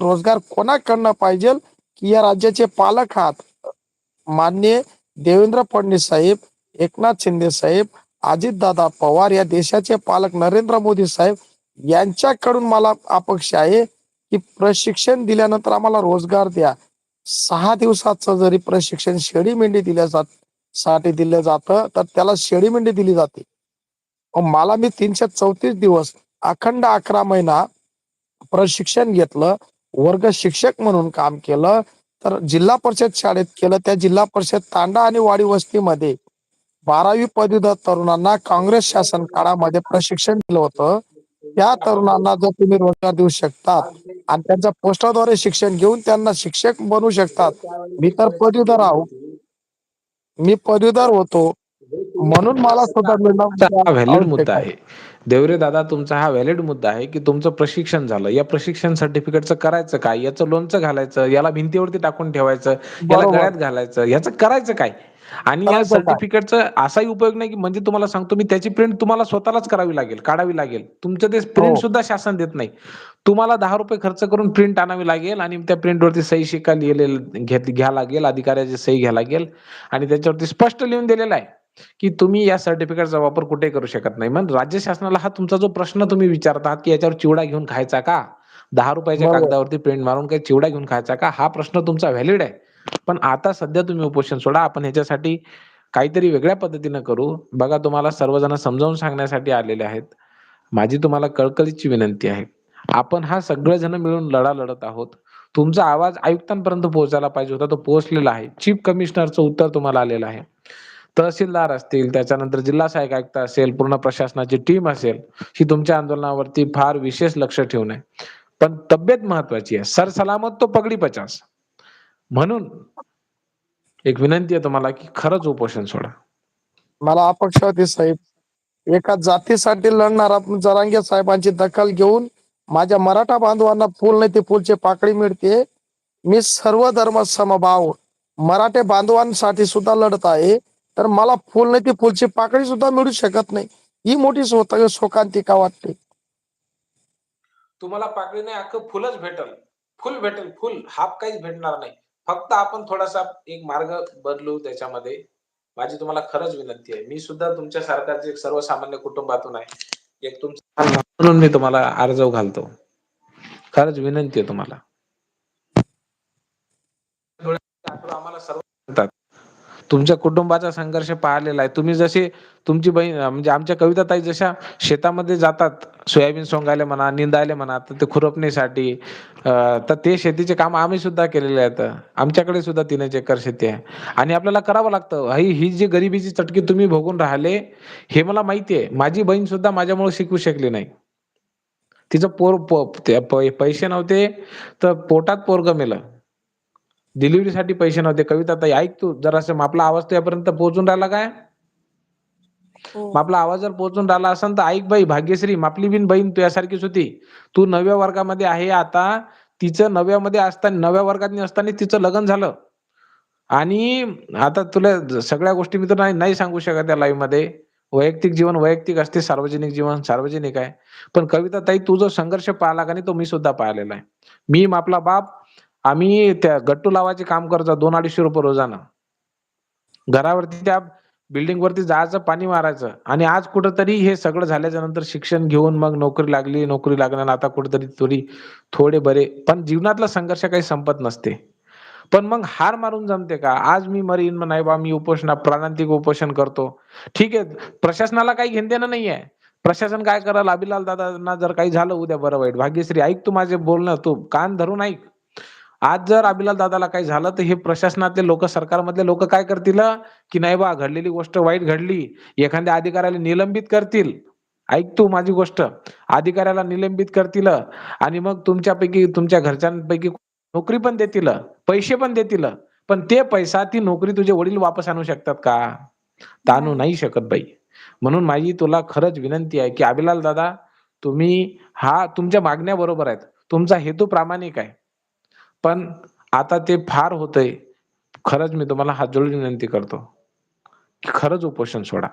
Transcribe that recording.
रोजगार कोणाकडनं पाहिजे की या राज्याचे पालक आहात? माननीय देवेंद्र फडणवीस साहेब एकनाथ शिंदे साहेब अजितदादा पवार या देशाचे पालक नरेंद्र मोदी साहेब यांच्याकडून मला अपेक्षा आहे की प्रशिक्षण दिल्यानंतर आम्हाला रोजगार द्या. सहा दिवसाचं जरी प्रशिक्षण शेळी मेंढी दिल्या जात साठी दिलं जातं तर त्याला शेळी मेंढी दिली जाते. मला मी तीनशे चौतीस दिवस अखंड अकरा महिना प्रशिक्षण घेतलं वर्ग शिक्षक म्हणून काम केलं. तर जिल्हा परिषद शाळेत केलं. त्या जिल्हा परिषद तांडा आणि वाडी वस्तीमध्ये बारावी पदवीधर तरुणांना काँग्रेस शासन काळामध्ये प्रशिक्षण दिलं होतं. त्या तरुणांना जर तुम्ही रोजगार देऊ शकतात आणि त्यांच्या पोस्टाद्वारे शिक्षण घेऊन त्यांना शिक्षक बनवू शकतात मी तर पदवीधर आहो. मी पदवीधर होतो. म्हणून मला सुद्धा व्हॅलिड मिळणं मुद्दा आहे. देवरे दादा तुमचा हा व्हॅलिड मुद्दा आहे की तुमचं प्रशिक्षण झालं या प्रशिक्षण सर्टिफिकेटचं करायचं काय याचं लोणचं घालायचं याला भिंतीवरती टाकून ठेवायचं याला. गळ्यात घालायचं याचं करायचं काय आणि या? सर्टिफिकेटचा असाही उपयोग नाही की म्हणजे तुम्हाला सांगतो मी त्याची प्रिंट तुम्हाला स्वतःलाच करावी लागेल काढावी लागेल तुमचं ते प्रिंट हो. सुद्धा शासन देत नाही तुम्हाला दहा रुपये खर्च करून प्रिंट आणावी लागेल आणि त्या प्रिंटवरती सही शिक्का लिहिलेलं घ्या लागेल अधिकाऱ्याची सही घ्या लागेल आणि त्याच्यावरती स्पष्ट लिहून दिलेलं आहे की तुम्ही या सर्टिफिकेटचा वापर कुठे करू शकत नाही? मग राज्य शासनाला हा तुमचा जो प्रश्न तुम्ही विचारतात की याच्यावर चिवडा घेऊन खायचा का? दहा रुपयाच्या. कागदावरती प्रिंट मारून काही चिवडा घेऊन खायचा का? हा प्रश्न तुमचा व्हॅलिड आहे. पण आता सध्या तुम्ही उपोषण सोडा. आपण ह्याच्यासाठी काहीतरी वेगळ्या पद्धतीनं करू. बघा तुम्हाला सर्वजण समजावून सांगण्यासाठी आलेले आहेत. माझी तुम्हाला कळकळीची विनंती आहे. आपण हा सगळेजण मिळून लढा लढत आहोत. तुमचा आवाज आयुक्तांपर्यंत पोहोचायला पाहिजे होता. तो पोहोचलेला आहे. चीफ कमिशनरचं उत्तर तुम्हाला आलेलं आहे. तहसीलदार असतील त्याच्यानंतर जिल्हा सहाय्यक आयुक्त असेल पूर्ण प्रशासनाची टीम असेल ही तुमच्या आंदोलनावरती फार विशेष लक्ष ठेवून आहे. पण तब्येत महत्वाची आहे. सर सलामत तो पगडी पचास. म्हणून एक विनंती आहे तुम्हाला की खरंच उपोषण सोडा. मला अपेक्षा होती साहेब. एका जातीसाठी लढणारा जरांगे साहेबांची दखल घेऊन माझ्या मराठा बांधवांना फुल नाही ते फुलचे पाकळी मिळते. मी सर्व धर्म समभाव मराठे बांधवांसाठी सुद्धा लढत आहे. तर मला फुल नाही ती फुलची पाकळी सुद्धा मिळू शकत नाही. ही मोठी स्वतः शोकांतिका वाटते. तुम्हाला पाकळी नाही अख्खं फुलच भेटल. फुल भेटेल फुल. हाफ काहीच भेटणार नाही. फक्त आपण थोडासा एक मार्ग बदलू त्याच्यामध्ये. माझी तुम्हाला खरंच विनंती आहे. मी सुद्धा तुमच्या सरकारचे एक सर्वसामान्य कुटुंबातून आहे. एक तुमचा म्हणून मी तुम्हाला अर्ज घालतो. खरंच विनंती आहे तुम्हाला. आम्हाला सर्व सांगतात. तुमच्या कुटुंबाचा संघर्ष पाहिलेला आहे. तुम्ही जसे तुमची बहीण म्हणजे आमच्या कविता ताई जशा शेतामध्ये जातात सोयाबीन सोंगायला म्हणा निंदायला म्हणा तर ते खुरपणीसाठी तर ते शेतीचे काम आम्ही सुद्धा केलेले आहेत. आमच्याकडे सुद्धा तीन एकर शेती आहे. आणि आपल्याला करावं लागतं. ही ही जी गरिबीची चटकी तुम्ही भोगून राहिले हे मला माहिती आहे. माझी बहीण सुद्धा माझ्यामुळे शिकू शकली नाही. तिचं पोर ते पैसे नव्हते तर पोटात पोरग मेलं. डिलिव्हरीसाठी पैसे नव्हते. कविता ताई ऐक तू. जरासं आपला आवाज तुझ्यापर्यंत पोहोचून राहिला काय? मग आपला आवाज जर पोहोचून राहिला असेल तर ऐक बाई भाग्यश्री आपली बिन बहीण तुझ्यासारखीच होती. तू नवव्या वर्गामध्ये आहे आता. तिचं नवव्यामध्ये असताना नवव्या वर्गात असताना तिचं लग्न झालं. आणि आता तुला सगळ्या गोष्टी मी तर नाही सांगू शकत या लाईव्हमध्ये. वैयक्तिक जीवन वैयक्तिक असते सार्वजनिक जीवन सार्वजनिक आहे. पण कविता ताई तू जो संघर्ष पाहिला का नाही तो मी सुद्धा पाहिलेला आहे. मी म आपला बाप आम्ही त्या गट्टू लावायचे काम करतो दोन अडीचशे रुपये रोजानं. घरावरती त्या बिल्डिंग वरती जायचं पाणी मारायचं आणि आज कुठंतरी हे सगळं झाल्याच्यानंतर शिक्षण घेऊन मग नोकरी लागली नोकरी लागल्यानं आता कुठंतरी थोडी थोडे बरे. पण जीवनातला संघर्ष काही संपत नसते. पण मग हार मारून जमते का? आज मी मरीन मग नाही बा मी उपोषण प्राणांतिक उपोषण करतो. ठीक आहे प्रशासनाला काही घेण देणं नाहीये. प्रशासन काय कराल अभिलाल दादांना जर काही झालं उद्या बरं वाईट. भाग्यश्री ऐक तू माझे बोलणं तू कान धरून ऐक. आज जर अभिलाल दादाला काही झालं तर हे प्रशासनातले लोक सरकारमधले लोक काय करतील की नाही बा घडलेली गोष्ट वाईट घडली एखाद्या अधिकाऱ्याला निलंबित करतील. ऐक तू माझी गोष्ट. अधिकाऱ्याला निलंबित करतील आणि मग तुमच्यापैकी तुमच्या घरच्यांपैकी नोकरी पण देतील पैसे पण देतील पण ते पैसा ती नोकरी तुझे वडील वापस आणू शकतात का? ताणू नाही शकत बाई. म्हणून माझी तुला खरंच विनंती आहे की अभिलाल दादा तुम्ही हा तुमच्या मागण्या बरोबर आहेत. तुमचा हेतू प्रामाणिक आहे. पण आता ते फार होतंय. खरंच मी तुम्हाला हात जोडून विनंती करतो. की खरंच उपोषण सोडा.